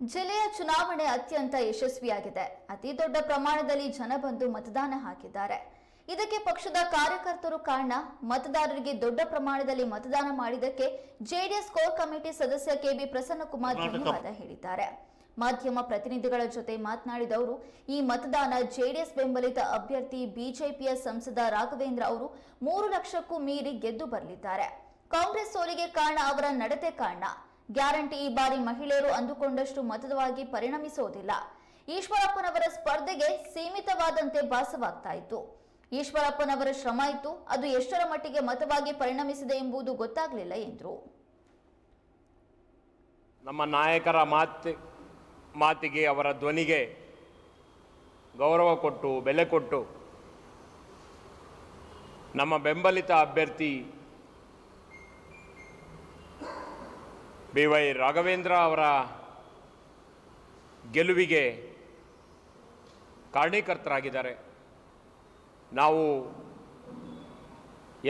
ಜಿಲ್ಲೆಯ ಚುನಾವಣೆ ಅತ್ಯಂತ ಯಶಸ್ವಿಯಾಗಿದೆ. ಅತಿ ದೊಡ್ಡ ಪ್ರಮಾಣದಲ್ಲಿ ಜನ ಬಂದು ಮತದಾನ ಹಾಕಿದ್ದಾರೆ. ಇದಕ್ಕೆ ಪಕ್ಷದ ಕಾರ್ಯಕರ್ತರು ಕಾರಣ ಮತದಾರರಿಗೆ ದೊಡ್ಡ ಪ್ರಮಾಣದಲ್ಲಿ ಮತದಾನ ಮಾಡಿದ್ದಕ್ಕೆ ಜೆಡಿಎಸ್ ಕೋರ್ ಕಮಿಟಿ ಸದಸ್ಯ ಕೆಬಿ ಪ್ರಸನ್ನಕುಮಾರ್ ಧನ್ಯವಾದ ಹೇಳಿದ್ದಾರೆ. ಮಾಧ್ಯಮ ಪ್ರತಿನಿಧಿಗಳ ಜೊತೆ ಮಾತನಾಡಿದ ಅವರು ಈ ಮತದಾನ ಜೆಡಿಎಸ್ ಬೆಂಬಲಿತ ಅಭ್ಯರ್ಥಿ ಬಿಜೆಪಿಯ ಸಂಸದ ರಾಘವೇಂದ್ರ ಅವರು ಮೂರು ಲಕ್ಷಕ್ಕೂ ಮೀರಿ ಗೆದ್ದು ಬರಲಿದ್ದಾರೆ. ಕಾಂಗ್ರೆಸ್ ಸೋಲಿಗೆ ಕಾರಣ ಅವರ ನಡತೆ ಕಾರಣ. ಗ್ಯಾರಂಟಿ ಈ ಬಾರಿ ಮಹಿಳೆಯರು ಅಂದುಕೊಂಡಷ್ಟು ಮತದವಾಗಿ ಪರಿಣಮಿಸೋದಿಲ್ಲ ಈಶ್ವರಪ್ಪನವರ ಸ್ಪರ್ಧೆಗೆ ಸೀಮಿತವಾದಂತೆ ಭಾಸವಾಗ್ತಾ ಇತ್ತು ಈಶ್ವರಪ್ಪನವರ ಶ್ರಮ ಇತ್ತು, ಅದು ಎಷ್ಟರ ಮಟ್ಟಿಗೆ ಮತವಾಗಿ ಪರಿಣಮಿಸಿದೆ ಎಂಬುದು ಗೊತ್ತಾಗಲಿಲ್ಲ ಎಂದರು. ನಮ್ಮ ನಾಯಕರ ಮಾತು, ಮಾತಿಗೆ ಅವರ ಧ್ವನಿಗೆ ಗೌರವ ಕೊಟ್ಟು, ಬೆಲೆ ಕೊಟ್ಟು ನಮ್ಮ ಬೆಂಬಲಿತ ಅಭ್ಯರ್ಥಿ ಬಿ ವೈ ರಾಘವೇಂದ್ರ ಅವರ ಗೆಲುವಿಗೆ ಕಾರಣೀಕರ್ತರಾಗಿದ್ದಾರೆ. ನಾವು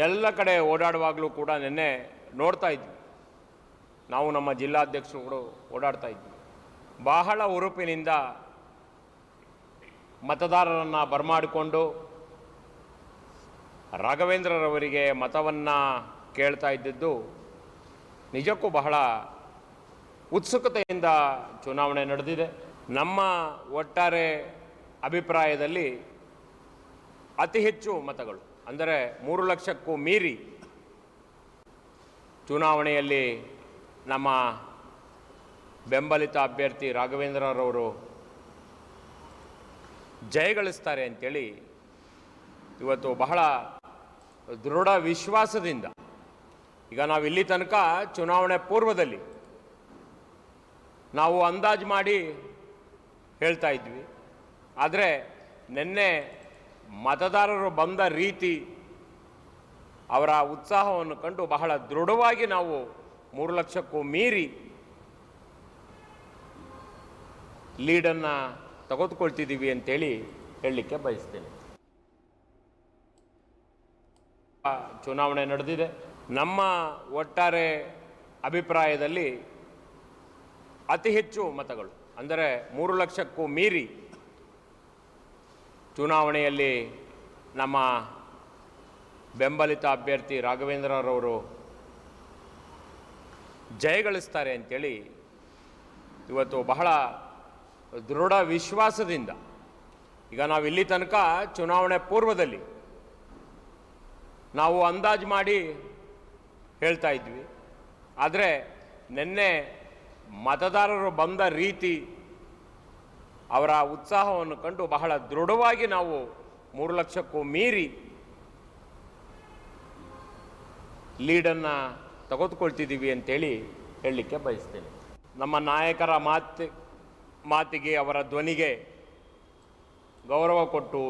ಎಲ್ಲ ಕಡೆ ಓಡಾಡುವಾಗಲೂ ಕೂಡ ನಿನ್ನೆ ನೋಡ್ತಾ ಇದ್ವಿ. ನಾವು ನಮ್ಮ ಜಿಲ್ಲಾಧ್ಯಕ್ಷರುಗಳು ಓಡಾಡ್ತಾ ಇದ್ವಿ. ಬಹಳ ಹುರುಪಿನಿಂದ ಮತದಾರರನ್ನು ಬರಮಾಡಿಕೊಂಡು ರಾಘವೇಂದ್ರರವರಿಗೆ ಮತವನ್ನು ಕೇಳ್ತಾ ಇದ್ದಿದ್ದು ನಿಜಕ್ಕೂ ಬಹಳ ಉತ್ಸುಕತೆಯಿಂದ ಚುನಾವಣೆ ನಡೆದಿದೆ. ನಮ್ಮ ಒಟ್ಟಾರೆ ಅಭಿಪ್ರಾಯದಲ್ಲಿ ಅತಿ ಹೆಚ್ಚು ಮತಗಳು, ಅಂದರೆ ಮೂರು ಲಕ್ಷಕ್ಕೂ ಮೀರಿ ಚುನಾವಣೆಯಲ್ಲಿ ನಮ್ಮ ಬೆಂಬಲಿತ ಅಭ್ಯರ್ಥಿ ರಾಘವೇಂದ್ರರವರು ಜಯಗಳಿಸ್ತಾರೆ ಅಂತೇಳಿ ಇವತ್ತು ಬಹಳ ದೃಢ ವಿಶ್ವಾಸದಿಂದ ಈಗ ನಾವು ಇಲ್ಲಿ ತನಕ ಚುನಾವಣೆ ಪೂರ್ವದಲ್ಲಿ ನಾವು ಅಂದಾಜು ಮಾಡಿ ಹೇಳ್ತಾ ಇದ್ವಿ. ಆದರೆ ನಿನ್ನೆ ಮತದಾರರು ಬಂದ ರೀತಿ ಅವರ ಉತ್ಸಾಹವನ್ನು ಕಂಡು ಬಹಳ ದೃಢವಾಗಿ ನಾವು ಮೂರು ಲಕ್ಷಕ್ಕೂ ಮೀರಿ ಲೀಡನ್ನು ತೆಗೆದುಕೊಳ್ತಿದ್ದೀವಿ ಅಂತೇಳಿ ಹೇಳಲಿಕ್ಕೆ ಬಯಸ್ತೇನೆ. ಚುನಾವಣೆ ನಡೆದಿದೆ. ನಮ್ಮ ಒಟ್ಟಾರೆ ಅಭಿಪ್ರಾಯದಲ್ಲಿ ಅತಿ ಹೆಚ್ಚು ಮತಗಳು. ಅಂದರೆ ಮೂರು ಲಕ್ಷಕ್ಕೂ ಮೀರಿ ಚುನಾವಣೆಯಲ್ಲಿ ನಮ್ಮ ಬೆಂಬಲಿತ ಅಭ್ಯರ್ಥಿ ರಾಘವೇಂದ್ರರವರು ಜಯಗಳಿಸ್ತಾರೆ ಅಂತೇಳಿ ಇವತ್ತು ಬಹಳ ದೃಢ ವಿಶ್ವಾಸದಿಂದ, ಈಗ ನಾವು ಇಲ್ಲಿ ತನಕ ಚುನಾವಣೆ ಪೂರ್ವದಲ್ಲಿ ನಾವು ಅಂದಾಜು ಮಾಡಿ ಹೇಳ್ತಾ ಇದ್ವಿ. ಆದರೆ ನಿನ್ನೆ ಮತದಾರರು ಬಂದ ರೀತಿ ಅವರ ಉತ್ಸಾಹವನ್ನು ಕಂಡು ಬಹಳ ದೃಢವಾಗಿ ನಾವು ಮೂರು ಲಕ್ಷಕ್ಕೂ ಮೀರಿ ಲೀಡನ್ನು ತೆಗೆದುಕೊಳ್ತಿದ್ದೀವಿ ಅಂತೇಳಿ ಹೇಳಲಿಕ್ಕೆ ಬಯಸ್ತೇನೆ. ನಮ್ಮ ನಾಯಕರ ಮಾತು, ಮಾತಿಗೆ ಅವರ ಧ್ವನಿಗೆ ಗೌರವ ಕೊಟ್ಟು